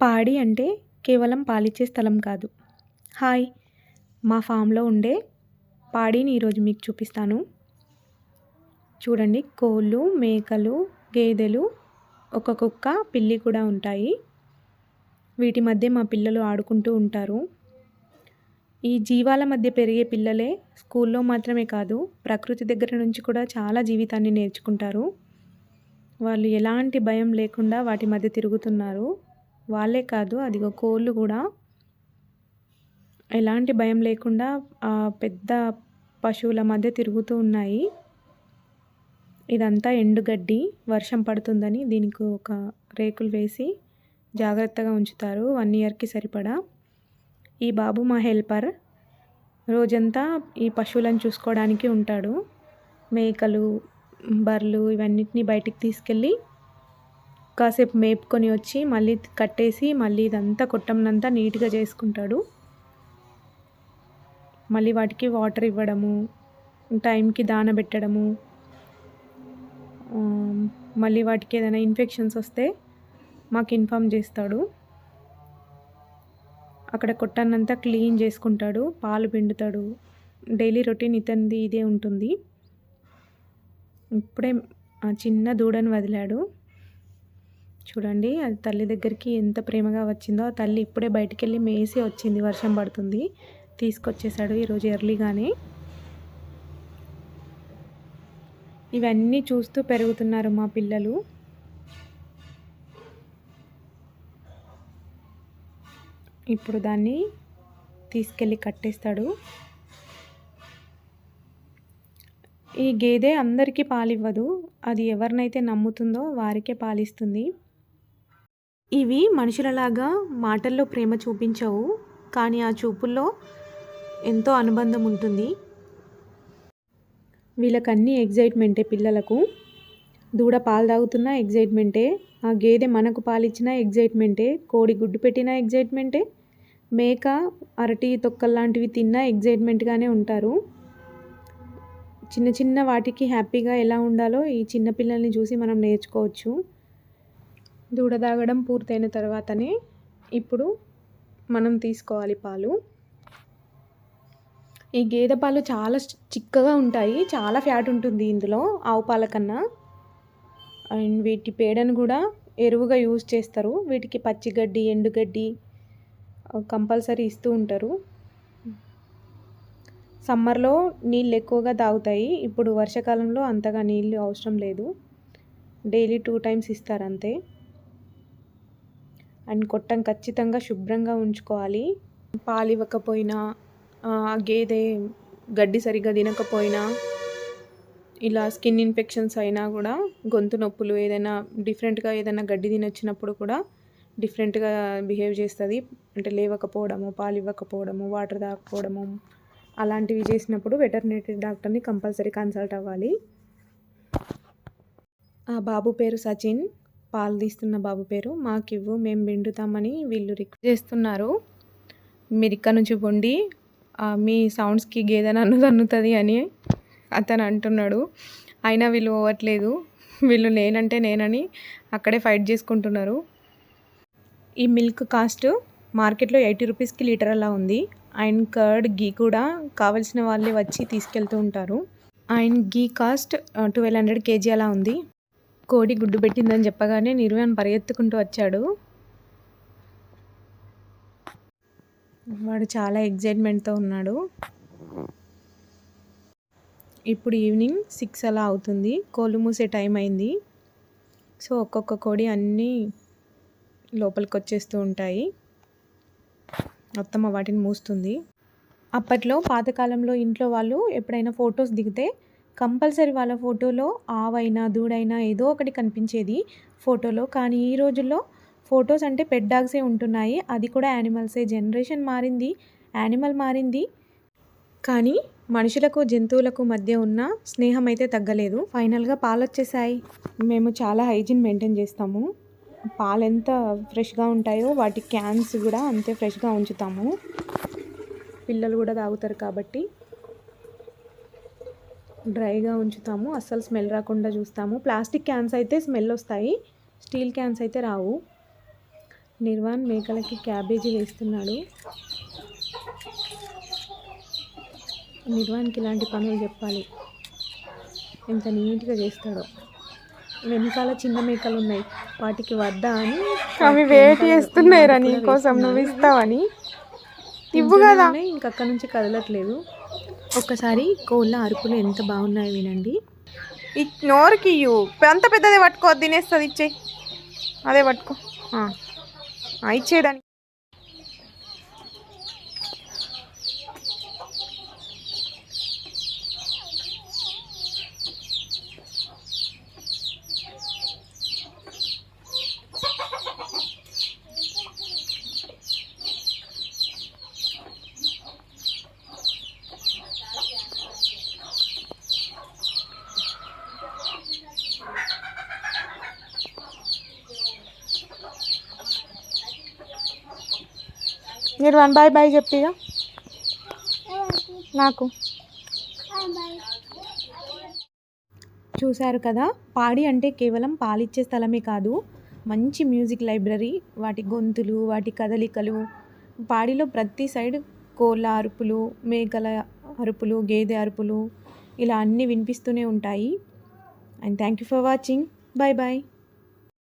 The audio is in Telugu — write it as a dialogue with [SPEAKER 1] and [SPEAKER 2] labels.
[SPEAKER 1] పాడి అంటే కేవలం పాలిచ్చే స్థలం కాదు. హాయ్ మా ఫామ్లో ఉండే పాడిని ఈరోజు మీకు చూపిస్తాను. చూడండి కోళ్ళు మేకలు గేదెలు ఒక కుక్క పిల్లి కూడా ఉంటాయి. వీటి మధ్య మా పిల్లలు ఆడుకుంటూ ఉంటారు. ఈ జీవాల మధ్య పెరిగే పిల్లలే స్కూల్లో మాత్రమే కాదు ప్రకృతి దగ్గర నుంచి కూడా చాలా జీవితాన్ని నేర్చుకుంటారు. వాళ్ళు ఎలాంటి భయం లేకుండా వాటి మధ్య తిరుగుతున్నారు. వాళ్ళే కాదు అదిగో కోళ్ళు కూడా. ఎలాంటి భయం లేకుండా ఆ పెద్ద పశువుల మధ్య తిరుగుతూ ఉన్నాయి. ఇదంతా ఎండుగడ్డి వర్షం పడుతుందని దీనికి ఒక రేకులు వేసి జాగ్రత్తగా ఉంచుతారు వన్ ఇయర్కి సరిపడా. ఈ బాబు మా హెల్పర్. రోజంతా ఈ పశువులను చూసుకోవడానికి ఉంటాడు. మేకలు బర్రెలు ఇవన్నిటిని బయటికి తీసుకెళ్ళి కాసేపు మేపుకొని వచ్చి మళ్ళీ కట్టేసి మళ్ళీ ఇదంతా కొట్టంనంతా నీట్గా చేసుకుంటాడు. మళ్ళీ వాటికి వాటర్ ఇవ్వడము టైంకి దాన పెట్టడము మళ్ళీ వాటికి ఏదైనా ఇన్ఫెక్షన్స్ వస్తే మాకు ఇన్ఫామ్ చేస్తాడు. అక్కడ కొట్టన్నంతా క్లీన్ చేసుకుంటాడు పాలు పిండుతాడు. డైలీ రొటీన్ ఇతనిది ఇదే ఉంటుంది. ఇప్పుడే చిన్న దూడని వదిలాడు. చూడండి అది తల్లి దగ్గరికి ఎంత ప్రేమగా వచ్చిందో ఆ తల్లి ఇప్పుడే బయటికి వెళ్ళి మేసి వచ్చింది వర్షం పడుతుంది. తీసుకొచ్చేసాడు ఈరోజు ఎర్లీగానే. ఇవన్నీ చూస్తూ పెరుగుతున్నారు మా పిల్లలు. ఇప్పుడు దాన్ని తీసుకెళ్ళి కట్టేస్తాడు. ఈ గేదె అందరికీ పాలివ్వదు. అది ఎవరినైతే నమ్ముతుందో వారికే పాలిస్తుంది. ఇవి మనుషులలాగా మాటల్లో ప్రేమ చూపించవు కానీ ఆ చూపుల్లో ఎంతో అనుబంధం ఉంటుంది. వీళ్ళకన్నీ ఎగ్జైట్మెంటే పిల్లలకు. దూడ పాలు తాగుతున్నా ఎగ్జైట్మెంటే ఆ గేదె మనకు పాలిచ్చిన ఎగ్జైట్మెంటే కోడి గుడ్డు పెట్టిన ఎగ్జైట్మెంటే మేక అరటి తొక్కల్లాంటివి తిన్నా ఎగ్జైట్మెంట్గానే ఉంటారు. చిన్న చిన్న వాటికి హ్యాపీగా ఎలా ఉండాలో ఈ చిన్న పిల్లల్ని చూసి మనం నేర్చుకోవచ్చు. దూడ తాగడం పూర్తయిన తర్వాతనే ఇప్పుడు మనం తీసుకోవాలి పాలు. ఈ గేదె పాలు చాలా చిక్కగా ఉంటాయి. చాలా ఫ్యాట్ ఉంటుంది ఇందులో ఆవు పాల కన్నా. అండ్ వీటి పేడను కూడా ఎరువుగా యూజ్ చేస్తారు. వీటికి పచ్చిగడ్డి ఎండుగడ్డి కంపల్సరీ ఇస్తూ ఉంటారు. సమ్మర్లో నీళ్ళు ఎక్కువగా తాగుతాయి. ఇప్పుడు వర్షాకాలంలో అంతగా నీళ్ళు అవసరం లేదు. డైలీ టూ టైమ్స్ ఇస్తారు అంతే. అండ్ కొట్టం ఖచ్చితంగా శుభ్రంగా ఉంచుకోవాలి. పాలు ఇవ్వకపోయినా గేదె గడ్డి సరిగ్గా తినకపోయినా ఇలా స్కిన్ ఇన్ఫెక్షన్స్ అయినా కూడా గొంతు నొప్పులు ఏదైనా డిఫరెంట్గా ఏదైనా గడ్డి తినొచ్చినప్పుడు కూడా డిఫరెంట్గా బిహేవ్ చేస్తుంది. అంటే లేవకపోవడము పాలు ఇవ్వకపోవడము వాటర్ తాగకపోవడము అలాంటివి చేసినప్పుడు వెటర్నరీ డాక్టర్ని కంపల్సరీ కన్సల్ట్ అవ్వాలి. ఆ బాబు పేరు సచిన్. పాలు తీస్తున్న బాబు పేరు. మాకు ఇవ్వు మేము పిండుతామని వీళ్ళు రిక్వెస్ట్ చేస్తున్నారు. మీరు ఇక్కడ నుంచి పొండి. మీ సౌండ్స్కి గేదె నన్ను తన్నుతుంది అని అతను అంటున్నాడు. అయినా వీళ్ళు పోవట్లేదు వీళ్ళు నేనంటే నేనని అక్కడే ఫైట్ చేసుకుంటున్నారు. ఈ మిల్క్ కాస్ట్ మార్కెట్లో ఎయిటీ రూపీస్కి లీటర్ అలా ఉంది. అండ్ కర్డ్ గీ కూడా కావలసిన వాళ్ళే వచ్చి తీసుకెళ్తూ ఉంటారు. And ghee cost twelve hundred KG అలా ఉంది. కోడి గుడ్డు పెట్టిందని చెప్పగానే నిర్వహణ పరిగెత్తుకుంటూ వచ్చాడు. వాడు చాలా ఎగ్జైట్మెంట్తో ఉన్నాడు. ఇప్పుడు ఈవినింగ్ సిక్స్ అలా అవుతుంది. కోళ్ళు మూసే టైం అయింది. సో ఒక్కొక్క కోడి అన్నీ లోపలికి వచ్చేస్తూ ఉంటాయి. మొత్తం వాటిని మూస్తుంది. అప్పట్లో పాతకాలంలో ఇంట్లో వాళ్ళు ఎప్పుడైనా ఫొటోస్ దిగితే కంపల్సరీ వాళ్ళ ఫోటోలో ఆవైనా దూడైనా ఏదో ఒకటి కనిపించేది ఫోటోలో. కానీ ఈ రోజుల్లో ఫొటోస్ అంటే పెట్ డాగ్సే ఉంటున్నాయి. అది కూడా యానిమల్సే. జనరేషన్ మారింది. యానిమల్ మారింది. కానీ మనుషులకు జంతువులకు మధ్య ఉన్న స్నేహం అయితే తగ్గలేదు. ఫైనల్గా పాలు వచ్చేసాయి మేము చాలా హైజీన్ మెయింటైన్ చేస్తాము. పాలు ఎంత ఫ్రెష్గా ఉంటాయో వాటి క్యాన్స్ కూడా అంతే ఫ్రెష్గా ఉంచుతాము. పిల్లలు కూడా తాగుతారు కాబట్టి. డ్రైగా ఉంచుతాము. అస్సలు స్మెల్ రాకుండా చూస్తాము. ప్లాస్టిక్ క్యాన్స్ అయితే స్మెల్ వస్తాయి. స్టీల్ క్యాన్స్ అయితే రావు. నిర్వాణ్ మేకలకి క్యాబేజీ వేస్తున్నాడు. నిర్వాణ్కి ఇలాంటి పనులు చెప్పాలి. ఎంత నీట్గా చేస్తాడో. వెనకాల చిన్న మేకలు ఉన్నాయి. వాటికి వద్దా అని
[SPEAKER 2] అవి వెయిట్ చేస్తున్నాయిరా
[SPEAKER 1] కూడా
[SPEAKER 2] నీకోసం నువ్వు. ఇస్తావని. ఇవ్వు కదా.
[SPEAKER 1] ఇంక అక్కడ నుంచి కదలట్లేదు. ఒక్కసారి కోళ్ళ అరుపులు ఎంత బాగున్నాయో వినండి.
[SPEAKER 2] ఇ- నోరుకి అంత పెద్దదే పట్టుకో తినేస్తుంది ఇచ్చే. అదే పట్టుకో. ఇచ్చేదాన్ని మీరు వన్ బాయ్ బాయ్ చెప్పిగా నాకు.
[SPEAKER 1] చూశారు కదా పాడి అంటే కేవలం పాలిచ్చే స్థలమే కాదు మంచి మ్యూజిక్ లైబ్రరీ వాటి గొంతులు వాటి కదలికలు పాడిలో ప్రతి సైడ్ కోళ్ళ అరుపులు మేకల అరుపులు గేదె అరుపులు ఇలా అన్నీ వినిపిస్తూనే ఉంటాయి. And thank you for watching bye bye